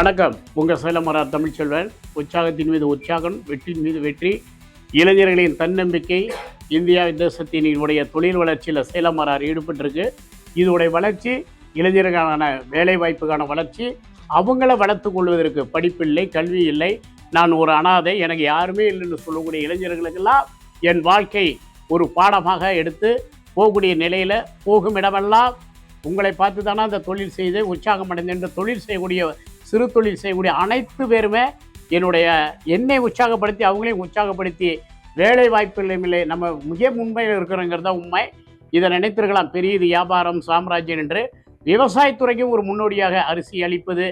வணக்கம். உங்கள் சேலமரார் தமிழ்ச்செல்வன். உற்சாகத்தின் மீது உற்சாகம் வெற்றியின் மீது வெற்றி. இளைஞர்களின் தன்னம்பிக்கை இந்தியா தேசத்தினுடைய தொழில் வளர்ச்சியில் சேலமரார் ஈடுபட்டிருக்கு. இதோடைய வளர்ச்சி இளைஞர்களுக்கான வேலை வாய்ப்புக்கான வளர்ச்சி அவங்கள வளர்த்து கொள்வதற்கு படிப்பில்லை கல்வி இல்லை. நான் ஒரு அனாதை எனக்கு யாருமே இல்லைன்னு சொல்லக்கூடிய இளைஞர்களுக்கெல்லாம் என் வாழ்க்கை ஒரு பாடமாக எடுத்து போகக்கூடிய நிலையில் போகும் இடமெல்லாம். உங்களை பார்த்து தானே அந்த தொழில் செய்து உற்சாகம் அடைந்து தொழில் செய்யக்கூடிய சிறு தொழில் செய்யக்கூடிய அனைத்து பேருமே என்னுடைய என்னை உற்சாகப்படுத்தி அவங்களையும் உற்சாகப்படுத்தி வேலை வாய்ப்புகளும் இல்லை நம்ம மிக முன்மையில் இருக்கிறோங்கிறது தான் உண்மை. இதை நினைத்திருக்கலாம். பெரிய இது வியாபாரம் சாம்ராஜ்யம் என்று விவசாயத்துறைக்கும் ஒரு முன்னோடியாக அரிசி அளிப்பது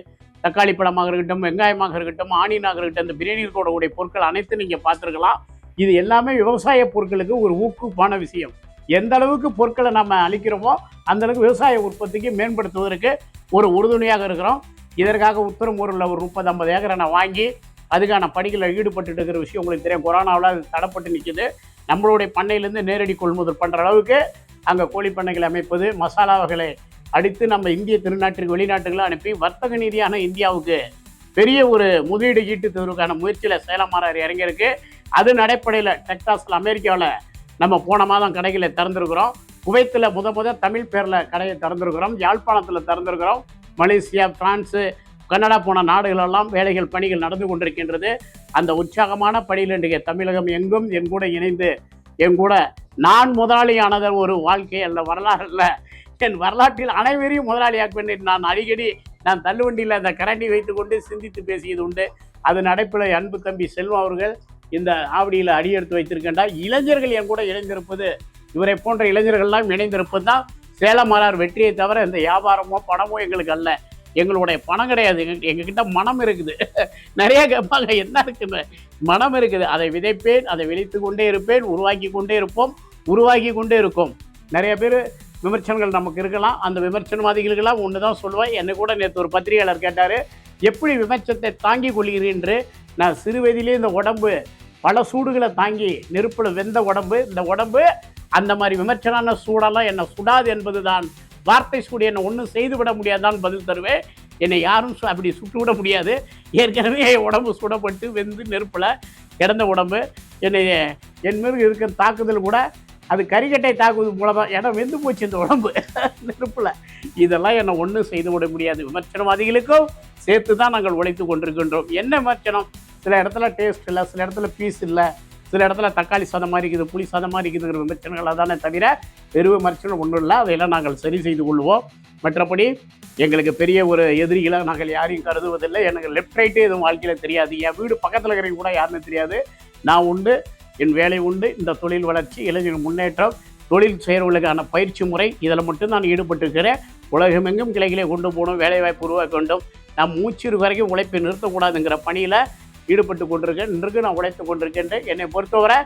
தக்காளி பழமாக இருக்கட்டும் வெங்காயமாக இருக்கட்டும் ஆனியனாக இருக்கட்டும் இந்த பிரியாணியில் கூடக்கூடிய பொருட்கள் அனைத்தும் நீங்கள் பார்த்துருக்கலாம். இது எல்லாமே விவசாய பொருட்களுக்கு ஒரு ஊக்குப்பான விஷயம். எந்த அளவுக்கு பொருட்களை நம்ம அளிக்கிறோமோ அந்த அளவுக்கு விவசாய உற்பத்திக்கு மேம்படுத்துவதற்கு ஒரு உறுதுணையாக இருக்கிறோம். இதற்காக உத்தரமூரில் ஒரு முப்பது ஐம்பது ஏக்கரை நான் வாங்கி அதுக்கான பணிகளில் ஈடுபட்டுட்டு இருக்கிற விஷயம் உங்களுக்கு தெரியும். கொரோனாவில் அது தடப்பட்டு நிற்குது நம்மளுடைய பண்ணையிலேருந்து நேரடி கொள்முதல் பண்ணுற அளவுக்கு அங்கே கோழி பண்ணைகளை அமைப்பது மசாலா வகைகளை அடித்து நம்ம இந்திய திருநாட்டிற்கு வெளிநாட்டுகளை அனுப்பி வர்த்தக நீதியான இந்தியாவுக்கு பெரிய ஒரு முதலீடு ஈட்டு தருவதற்கான முயற்சியில் சேலமாறார் இறங்கியிருக்கு. அது நடைப்படையில் டெக்சாஸில் அமெரிக்காவில் நம்ம போன மாதம் கடைகளை திறந்துருக்குறோம். குவைத்தில் முத முத தமிழ் பேரில் கடையை திறந்துருக்குறோம். யாழ்ப்பாணத்தில் திறந்துருக்குறோம். மலேசியா பிரான்ஸு கனடா போன நாடுகளெல்லாம் வேலைகள் பணிகள் நடந்து கொண்டிருக்கின்றது. அந்த உற்சாகமான பணியில் இன்றைய தமிழகம் எங்கும் என் கூட இணைந்து என் கூட நான் முதலாளியானத ஒரு வாழ்க்கை அல்ல வரலாறு அல்ல. என் வரலாற்றில் அனைவரையும் முதலாளியாக்குவேன் நான் அடிக்கடி நான் தள்ளுவண்டியில் அந்த கரண்டி வைத்துக்கொண்டு சிந்தித்து பேசியது உண்டு. அது நடைப்பில் அன்பு தம்பி செல்வம் அவர்கள் இந்த ஆவடியில் அடியெடுத்து வைத்திருக்கின்றார். இளைஞர்கள் என் கூட இணைந்திருப்பது இவரை போன்ற இளைஞர்கள்லாம் இணைந்திருப்பது தான் சேலமாரார் வெற்றியை தவிர இந்த வியாபாரமோ பணமோ எங்களுக்கு அல்ல. எங்களுடைய பணம் கிடையாது. எங்க எங்ககிட்ட மனம் இருக்குது. நிறைய கேட்பாங்க என்ன இருக்குது மனம் இருக்குது. அதை விதைப்பேன் அதை விளைத்து கொண்டே இருப்பேன் உருவாக்கி கொண்டே இருப்போம் உருவாக்கி கொண்டே இருக்கும். நிறைய பேர் விமர்சனங்கள் நமக்கு இருக்கலாம். அந்த விமர்சனவாதிகளுக்கெல்லாம் ஒன்று தான் சொல்லுவேன். என்னை கூட நேற்று ஒரு பத்திரிகையாளர் கேட்டார் எப்படி விமர்சனத்தை தாங்கி கொள்கிறீன்று நான் சிறு வயதிலே இந்த உடம்பு பல சூடுகளை தாங்கி நெருப்பில் வெந்த உடம்பு இந்த உடம்பு அந்த மாதிரி விமர்சனான சூடெல்லாம் என்னை சுடாது என்பது தான் வார்த்தை சூடு என்னை ஒன்றும் செய்து விட முடியாதான் பதில் தருவேன் என்னை யாரும் சு- அப்படி சுட்டு விட முடியாது. ஏற்கனவே என் உடம்பு சுடப்பட்டு வெந்து நெருப்பில் கிடந்த உடம்பு. என்னை என் மீது இருக்கிற தாக்குதல் கூட அது கறிக்கட்டை தாக்குவது மூலமாக ஏன்னா வெந்து போச்சு இந்த உடம்பு. நெருப்பில். இதெல்லாம் என்னை ஒன்றும் செய்து விட முடியாது. விமர்சனவாதிகளுக்கும் சேர்த்து தான் நாங்கள் உழைத்து கொண்டிருக்கின்றோம். என்ன விமர்சனம்? சில இடத்துல டேஸ்ட் இல்லை சில இடத்துல பீஸ் இல்லை. சில இடத்துல தக்காளி சாதம் மாதிரி இருக்குது புளி சாதம் மாதிரி இருக்குதுங்கிற விமர்சனங்களாக தானே தவிர பெரு விமர்சனம் ஒன்றும் இல்லை. அதையெல்லாம் நாங்கள் சரி செய்து கொள்வோம். மற்றபடி எங்களுக்கு பெரிய ஒரு எதிரிகளை நாங்கள் யாரையும் கருதுவதில்லை. எனக்கு லெஃப்ட் ரைட்டே எதுவும் வாழ்க்கையில் தெரியாது. என் வீடு பக்கத்தில் இருக்கிறவங்க கூட யாருன்னு தெரியாது. நான் உண்டு என் வேலை உண்டு இந்த தொழில் வளர்ச்சி இளைஞர் முன்னேற்றம் தொழில் செய்கிறவர்களுக்கான பயிற்சி முறை இதில் மட்டும் நான் ஈடுபட்டிருக்கிறேன். உலகமெங்கும் கிளைகளை கொண்டு போகணும் வேலைவாய்ப்பு உருவாக்க வேண்டும். நாம் மூச்சு வரைக்கும் உழைப்பை நிறுத்தக்கூடாதுங்கிற பணியில் ஈடுபட்டு கொண்டிருக்கேன். இன்றைக்கு நான் உழைத்து கொண்டிருக்கின்றேன். என்னை பொறுத்தவரை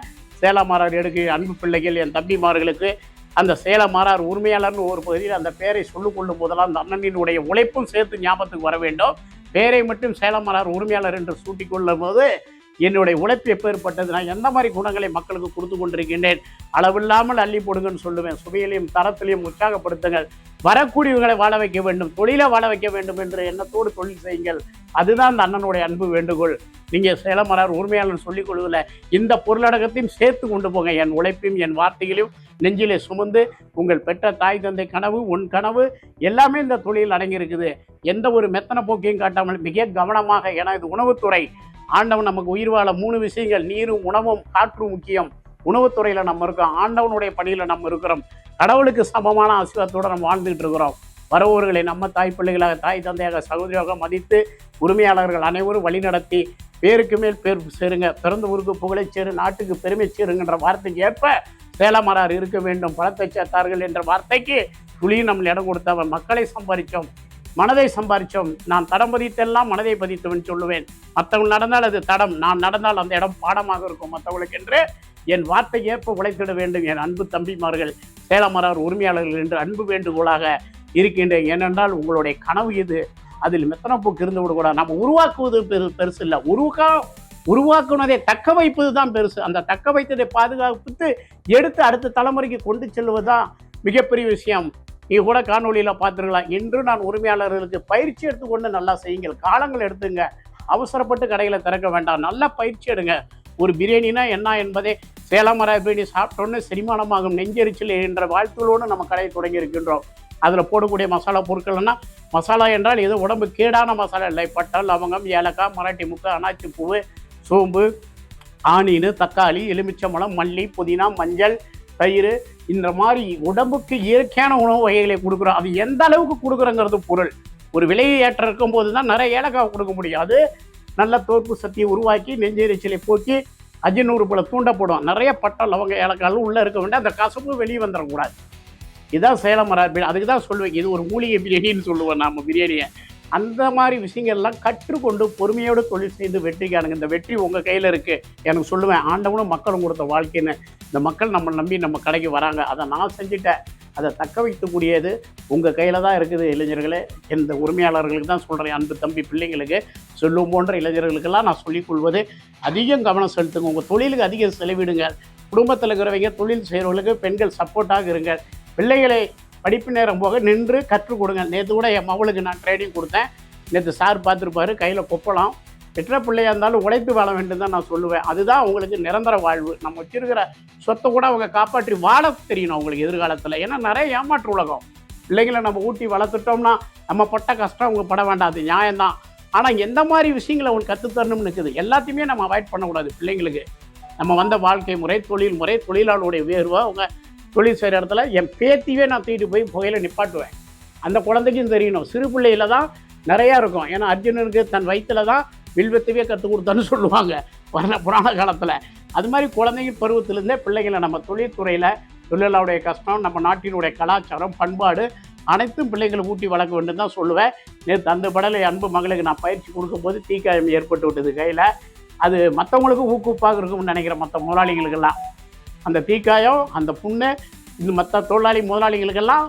சேலமாரார் எடுக்கு அன்பு பிள்ளைகள் என் தம்பிமார்களுக்கு அந்த சேலமாரார் உரிமையாளர்னு ஒரு பகுதியில் அந்த பேரை சொல்லிக்கொள்ளும் போதெல்லாம் அந்த அண்ணனினுடைய உழைப்பும் சேர்த்து ஞாபகத்துக்கு வர வேண்டும். பேரை மட்டும் சேலமாரார் உரிமையாளர் என்று சூட்டிக்கொள்ளும் போது என்னுடைய உழைப்பு எப்பேற்பட்டது நான் எந்த மாதிரி குணங்களை மக்களுக்கு கொடுத்து கொண்டிருக்கின்றேன் அளவில்லாமல் அள்ளி போடுங்கன்னு சொல்லுவேன். சுவையிலையும் தரத்திலையும் உற்சாகப்படுத்துங்கள். வரக்கூடியவர்களை வாழ வைக்க வேண்டும் தொழிலை வாழ வைக்க வேண்டும் என்ற எண்ணத்தோடு தொழில் செய்யுங்கள். அதுதான் அந்த அண்ணனுடைய அன்பு வேண்டுகோள். நீங்கள் சேலமரார் உரிமையாளர் சொல்லிக் கொள்வதில் இந்த பொருளடகத்தையும் சேர்த்து கொண்டு போங்க. என் உழைப்பையும் என் வார்த்தைகளையும் நெஞ்சிலே சுமந்து உங்கள் பெற்ற தாய் தந்தை கனவு உன் கனவு எல்லாமே இந்த தொழில் அடங்கியிருக்குது. எந்த ஒரு மெத்தன போக்கையும் காட்டாமல் மிக கவனமாக ஏன்னா இது உணவுத்துறை ஆண்டவன் நமக்கு உயிர் வாழ மூணு விஷயங்கள் நீரும் உணவும் காற்றும் முக்கியம். உணவுத்துறையில் நம்ம இருக்கோம். ஆண்டவனுடைய பணியில் நம்ம இருக்கிறோம். கடவுளுக்கு சமமான ஆசீர்வாதத்தோடு நம்ம வாழ்ந்துகிட்டு இருக்கிறோம். வரவோர்களை நம்ம தாய் பிள்ளைகளாக தாய் தந்தையாக சகோதரியாக மதித்து உரிமையாளர்கள் அனைவரும் வழிநடத்தி பேருக்கு மேல் பேர் சேருங்க. பிறந்த ஊருக்கு புகழை சேரு நாட்டுக்கு பெருமை சேருங்கன்ற வார்த்தைக்கு ஏற்ப சேலமரார் இருக்க வேண்டும். பழத்தை சேர்த்தார்கள் என்ற வார்த்தைக்கு துளியும் நம்ம இடம் கொடுத்தவன் மக்களை சம்பாதிச்சோம். மனதை சம்பாதிச்சோம். நான் தடம் பதித்தெல்லாம் மனதை பதித்தவன் சொல்லுவேன். மற்றவங்க நடந்தால் அது தடம். நான் நடந்தால் அந்த இடம் பாடமாக இருக்கும் மற்றவங்களுக்கு என்று என் வார்த்தை ஏற்ப உழைத்திட வேண்டும் என் அன்பு தம்பிமார்கள். சேலமரார் உரிமையாளர்கள் என்று அன்பு வேண்டுகோளாக இருக்கின்றேன். ஏனென்றால் உங்களுடைய கனவு இது. அதில் மெத்தனை போக்கு இருந்து விடக்கூடாது. நம்ம உருவாக்குவது பெரு பெருசு இல்லை உருவாக்கா உருவாக்குனதை தக்க வைப்பது தான் பெருசு. அந்த தக்க வைத்ததை பாதுகாத்து எடுத்து அடுத்த தலைமுறைக்கு கொண்டு செல்வது தான் மிகப்பெரிய விஷயம். நீங்கள் கூட காணொலியில் பார்த்துருக்கலாம். இன்று நான் உரிமையாளர்களுக்கு பயிற்சி எடுத்துக்கொண்டு நல்லா செய்யுங்கள். காலங்கள் எடுத்துங்க. அவசரப்பட்டு கடையில் திறக்க வேண்டாம். நல்லா பயிற்சி எடுங்க. ஒரு பிரியாணினா என்ன என்பதை சேலமர பிரியாணி சாப்பிட்டோன்னு செரிமானமாகும். நெஞ்செரிச்சல் என்ற வாழ்த்துகளோடு நம்ம கடையை தொடங்கி இருக்கின்றோம். அதில் போடக்கூடிய மசாலா பொருட்கள்னா மசாலா என்றால் எது உடம்பு கேடான மசாலா இல்லை. பட்டை லவங்கம் ஏலக்காய் மராட்டி முக்கு அனாச்சி பூவு சோம்பு ஆனின்னு தக்காளி எலுமிச்சம்பழம் மல்லி புதினா மஞ்சள் தயிர் இந்த மாதிரி உடம்புக்கு இயற்கையான உணவு வகைகளை கொடுக்குறோம் அது எந்த அளவுக்கு கொடுக்குறோங்கிறது பொருள். ஒரு விலையை ஏற்ற இருக்கும்போது தான் நிறைய ஏலக்காய் கொடுக்க முடியும். அது நல்ல தோற்பு சக்தியை உருவாக்கி நெஞ்செரிச்சலை போக்கி அஜினூறு போல தூண்டப்படும். நிறைய பட்டை லவங்க ஏலக்காயும் உள்ளே இருக்க வேண்டிய அந்த கசப்பு வெளியே வந்துடக்கூடாது இதான் சேலம் மர அதுக்கு தான் சொல்லுவேன். இது ஒரு மூலிகை பிரியாணின்னு சொல்லுவோம் நம்ம பிரியாணியை. அந்த மாதிரி விஷயங்கள்லாம் கற்றுக்கொண்டு பொறுமையோடு தொழில் செய்து வெற்றி காணுங்க. இந்த வெற்றி உங்கள் கையில் இருக்குது எனக்கு சொல்லுவேன் ஆண்டவனும் மக்களும் கொடுத்த வாழ்க்கைன்னு. இந்த மக்கள் நம்ம நம்பி நம்ம கடைக்கு வராங்க. அதை நான் செஞ்சுட்டேன். அதை தக்க வைக்கக்கூடியது உங்கள் கையில் தான் இருக்குது இளைஞர்களே. இந்த உரிமையாளர்களுக்கு தான் சொல்கிறேன் அன்பு தம்பி பிள்ளைங்களுக்கு. சொல்லும் போன்ற இளைஞர்களுக்கெல்லாம் நான் சொல்லிக் கொள்வது அதிகம் கவனம் செலுத்துங்க. உங்கள் தொழிலுக்கு அதிகம் செலவிடுங்க. குடும்பத்தில் இருக்கிறவங்க தொழில் செய்கிறவங்களுக்கு பெண்கள் சப்போர்ட்டாக இருங்க. பிள்ளைகளை படிப்பு நேரம் போக நின்று கற்றுக் கொடுங்க. நேற்று கூட என் மகளுக்கு நான் ட்ரைனிங் கொடுத்தேன். நேற்று சார் பார்த்துருப்பாரு கையில் கொப்பலாம் பெற்ற பிள்ளையாக இருந்தாலும் உழைத்து வாழ வேண்டும் தான் நான் சொல்லுவேன். அதுதான் அவங்களுக்கு நிரந்தர வாழ்வு. நம்ம வச்சிருக்கிற சொத்தை கூட அவங்க காப்பாற்றி வாழ தெரியணும் அவங்களுக்கு எதிர்காலத்தில். ஏன்னா நிறைய ஏமாற்று உலகம். பிள்ளைங்களை நம்ம ஊட்டி வளர்த்துட்டோம்னா நம்ம பட்ட கஷ்டம் அவங்க பட வேண்டாம். அது நியாயம்தான். ஆனால் எந்த மாதிரி விஷயங்களை அவங்க கற்றுத்தரணும்னு இருக்குது? எல்லாத்தையுமே நம்ம அவாய்ட் பண்ணக்கூடாது பிள்ளைங்களுக்கு. நம்ம வந்த வாழ்க்கை முறை தொழில் முறை தொழிலாளருடைய வேர்வை அவங்க தொழில் செய்கிற இடத்துல என் பேத்தியே நான் தூக்கிட்டு போய் புகையில் நிப்பாட்டுவேன். அந்த குழந்தைக்கும் தெரியணும். சிறு பிள்ளையில தான் நிறையா இருக்கும். ஏன்னா அர்ஜுனனுக்கு தன் வயிற்றில் தான் வில்வத்தவே கற்றுக் கொடுத்தான்னு சொல்லுவாங்க. வர புராண காலத்தில். அது மாதிரி குழந்தைங்க பருவத்திலேருந்தே பிள்ளைங்களை நம்ம தொழில்துறையில் தொழிலாளருடைய கஷ்டம் நம்ம நாட்டினுடைய கலாச்சாரம் பண்பாடு அனைத்தும் பிள்ளைங்களை ஊட்டி வளர்க்க வேண்டும் தான் சொல்லுவேன். நேற்று அந்த படலை அன்பு மகளுக்கு நான் பயிற்சி கொடுக்கும்போது தீக்காயம் ஏற்பட்டு விட்டது கையில். அது மற்றவங்களுக்கும் ஊக்குவிப்பாக இருக்கும்னு நினைக்கிறேன் மற்ற முதலாளிகளுக்கெல்லாம். அந்த தீக்காயம் அந்த புண்ணு இந்த மற்ற தொழிலாளி முதலாளிகளுக்கெல்லாம்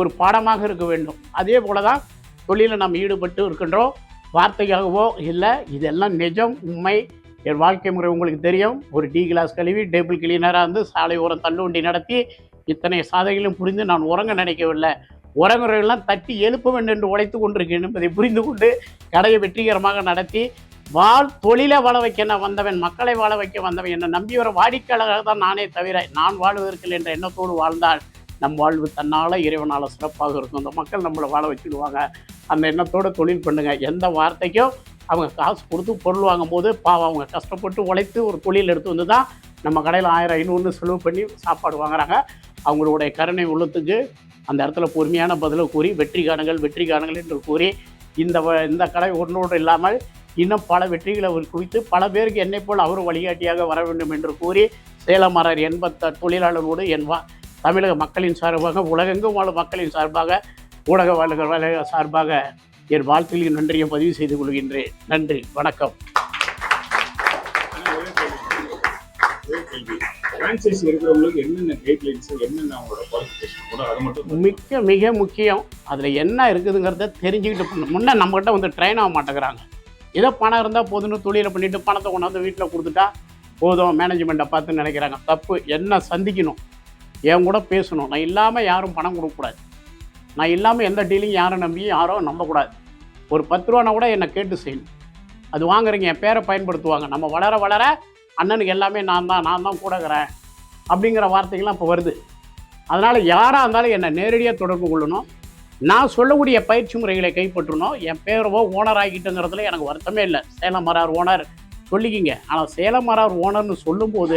ஒரு பாடமாக இருக்க வேண்டும். அதே போல தான் தொழிலில் நாம் ஈடுபட்டு இருக்கின்றோம். வார்த்தைக்காகவோ இல்லை இதெல்லாம் நிஜம் உண்மை. என் வாழ்க்கை முறை உங்களுக்கு தெரியும். ஒரு டீ கிளாஸ் கழுவி டேபிள் கிளீனராக இருந்து சாலை ஓரம் தள்ளுவண்டி நடத்தி இத்தனை சாதனைகளும் புரிந்து நான் உறங்க நினைக்கவில்லை. உறங்குறவெல்லாம் தட்டி எழுப்ப வேண்டும் என்று உழைத்து கொண்டிருக்கேன் என்பதை புரிந்து கொண்டு கடையை வெற்றிகரமாக நடத்தி வாழ் தொழிலை வாழ வைக்க என்ன வந்தவன் மக்களை வாழ வைக்க வந்தவன் என்னை நம்பி வர வாடிக்கையாளராக தான் நானே தவிர நான் வாழ்வதற்கு என்ற எண்ணத்தோடு வாழ்ந்தால் நம் வாழ்வு தன்னால் இறைவனால் சிறப்பாக இருக்கும். இந்த மக்கள் நம்மளை வாழ வச்சுடுவாங்க அந்த எண்ணத்தோடு தொழில் பண்ணுங்கள் எந்த வார்த்தைக்கும் அவங்க காசு கொடுத்து பொருள் வாங்கும்போது பாவம் அவங்க கஷ்டப்பட்டு உழைத்து ஒரு தொழில் எடுத்து வந்து தான் நம்ம கடையில் ஆயிரம் ஐநூறுன்னு செலவு பண்ணி சாப்பாடு வாங்குறாங்க. அவங்களுடைய கருணை உள்ளத்துக்கு அந்த இடத்துல பொறுமையான பதிலை கூறி வெற்றி காணுங்கள் வெற்றி காணுங்கள் என்று கூறி இந்த வ- இந்த கடை ஒன்றோடு இல்லாமல் இன்னும் பல வெற்றிகளை அவர் குவித்து பல பேருக்கு என்னை போல் அவர் வழிகாட்டியாக வர வேண்டும் என்று கூறி சேலமரர் எண்பத்த தொழிலாளரோடு என் தமிழக மக்களின் சார்பாக உலகெங்கும் வாழும் மக்களின் சார்பாக ஊடக வாழ்க சார்பாக என் வாழ்க்கையில் நன்றியை பதிவு செய்து கொள்கின்றேன். நன்றி. வணக்கம். என்னென்ன மட்டும் மிக்க மிக முக்கியம். அதில் என்ன இருக்குதுங்கிறத தெரிஞ்சுக்கிட்டு முன்னே நம்மகிட்ட வந்து ட்ரெயின் ஆக மாட்டேங்கிறாங்க. ஏதோ பணம் இருந்தால் போதும்னு தொழிலை பண்ணிட்டு பணத்தை கொண்டாந்து வீட்டில் கொடுத்துட்டா போதும். மேனேஜ்மெண்ட்டை பார்த்து நினைக்கிறாங்க. தப்பு. என்ன சந்திக்கணும்? என் கூட பேசணும். நான் இல்லாமல் யாரும் பணம் கொடுக்கக்கூடாது நான் இல்லாமல் எந்த டீலிங் யாரும் நம்பி யாரும் நம்பக்கூடாது ஒரு பத்து ரூபானா கூட என்னை கேட்டு செய்யணும் அது வாங்குறீங்க. என் பேரை பயன்படுத்துவாங்க. நம்ம வளர வளர அண்ணனுக்கு எல்லாமே நான் தான் நான் தான் கூடகிறேன் அப்படிங்கிற வார்த்தைகள்லாம் இப்போ வருது. அதனால் யாராக இருந்தாலும் என்னை நேரடியாக தொடர்பு கொள்ளணும். நான் சொல்லக்கூடிய பயிற்சி முறைகளை கைப்பற்றணும். என் பேரவோ ஓனர் ஆகிட்டுங்கிறதுல எனக்கு வருத்தமே இல்லை. சேலம் மரார் ஓனர் சொல்லிக்கிங்க. ஆனால் சேலம் மரார் ஓனர்னு சொல்லும்போது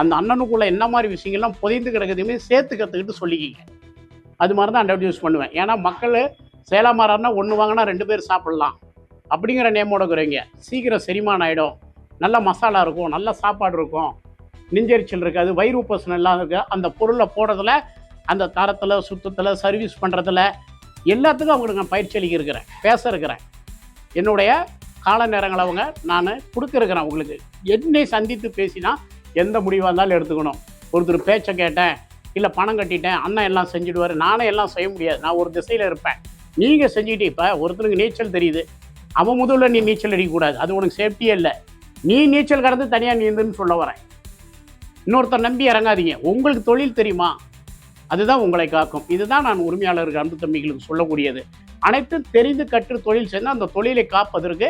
அந்த அண்ணனுக்குள்ள என்ன மாதிரி விஷயங்கள்லாம் புதைந்து கிடக்குதுமே சேர்த்து கற்றுக்கிட்டு சொல்லிக்கிங்க. அது மாதிரி தான் இன்ட்ரடியூஸ் பண்ணுவேன். ஏன்னா மக்கள் சேலம் மரார்னா ஒன்று வாங்கினா ரெண்டு பேர் சாப்பிட்லாம். அப்படிங்கிற நேமோட குறைங்க சீக்கிரம் செரிமானம் ஆகிடும் நல்ல மசாலா இருக்கும். நல்ல சாப்பாடு இருக்கும். நெஞ்சரிச்சல் இருக்காது. வயிறு உப்பசனம் எல்லாம் இருக்குது அந்த பொருளை போடுறதுல அந்த தரத்தில் சுத்தத்தில் சர்வீஸ் பண்ணுறதுல எல்லாத்துக்கும் அவங்களுக்கு நான் பயிற்சி அளிக்க இருக்கிறேன் பேச இருக்கிறேன் என்னுடைய கால நேரங்கள் அவங்க நான் கொடுத்துருக்குறேன் உங்களுக்கு என்னை சந்தித்து பேசினா எந்த முடிவாக இருந்தாலும் எடுத்துக்கணும். ஒருத்தர் பேச்சை கேட்டேன் இல்லை பணம் கட்டிட்டேன் அண்ணன் எல்லாம் செஞ்சுடுவார் நானே எல்லாம் செய்ய முடியாது. நான் ஒரு திசையில் இருப்பேன். நீங்கள் செஞ்சுட்டு இப்போ ஒருத்தருக்கு நீச்சல் தெரியுது அவன் முதல்ல நீ நீச்சல் அடிக்கக்கூடாது. அது உனக்கு சேஃப்டியே இல்லை. நீ நீச்சல் கடந்து தனியாக நீந்துன்னு சொல்ல வரேன். இன்னொருத்தர் நம்பி இறங்காதீங்க. உங்களுக்கு தொழில் தெரியுமா? அதுதான் உங்களை காக்கும். இதுதான் நான் உரிமையாளர்கள் அன்பு தம்பிகளுக்கு சொல்லக்கூடியது. அனைத்து தெரிந்து கற்று தொழில் செய்து அந்த தொழிலை காப்பதற்கு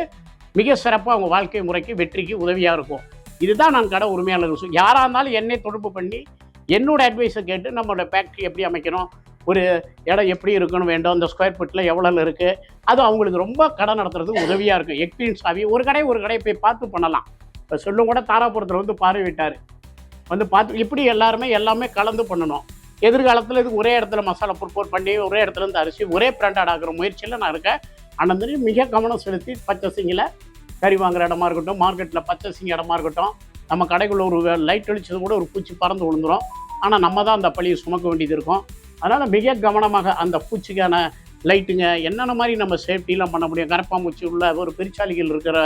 மிக சிறப்பாக அவங்க வாழ்க்கை முறைக்கு வெற்றிக்கு உதவியாக இருக்கும். இதுதான் நான் கடை உரிமையாளர்கள் சொல் யாராக இருந்தாலும் என்னை தொடர்பு பண்ணி என்னோட அட்வைஸை கேட்டு நம்மளோட ஃபேக்ட்ரி எப்படி அமைக்கணும் ஒரு இடம் எப்படி இருக்கணும் வேண்டும் அந்த ஸ்கொயர் ஃபீட்டில் எவ்வளோ இருக்குது அது அவங்களுக்கு ரொம்ப கடை நடத்துறதுக்கு உதவியாக இருக்கும். எக்ஸ்பீரியன்ஸ் ஆகி ஒரு கடை ஒரு கடையை போய் பார்த்து பண்ணலாம். இப்போ சொல்லும் கூட தாராபுரத்தில் வந்து பார்வையிட்டார். வந்து பார்த்து இப்படி எல்லாருமே எல்லாமே கலந்து பண்ணணும். எதிர்காலத்தில் இது ஒரே இடத்துல மசாலா ப்ரிப்பேர் பண்ணி ஒரே இடத்துல இருந்து அரிசி ஒரே பிராண்டட் ஆகிற முயற்சியில் நான் இருக்கேன். ஆனால் மிக கவனம் செலுத்தி பச்சரிசிங்கில் கறி வாங்குற இடமா இருக்கட்டும் மார்க்கெட்டில் பச்சரிசிங்க இடமா இருக்கட்டும் நம்ம கடைக்குள்ள ஒரு லைட் அடிச்சது கூட ஒரு பூச்சி பறந்து விழுந்துரும். ஆனால் நம்ம தான் அந்த பழியை சுமக்க வேண்டியது இருக்கும். அதனால் மிக கவனமாக அந்த பூச்சிக்கான லைட்டுங்க என்னென்ன மாதிரி நம்ம சேஃப்டிலாம் பண்ண முடியும்? கரப்பாம்பூச்சி உள்ள ஒரு பெருச்சாலிகள் இருக்கிற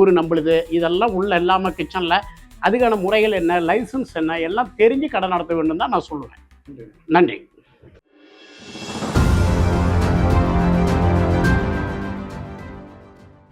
ஊர் நம்மளுது. இதெல்லாம் உள்ள இல்லாமல் கிச்சனில் அதுக்கான முறைகள் என்ன? லைசன்ஸ் என்ன? எல்லாம் தெரிஞ்சு கடை நடத்த வேண்டும் தான் நான் சொல்லுவேன். நன்றி.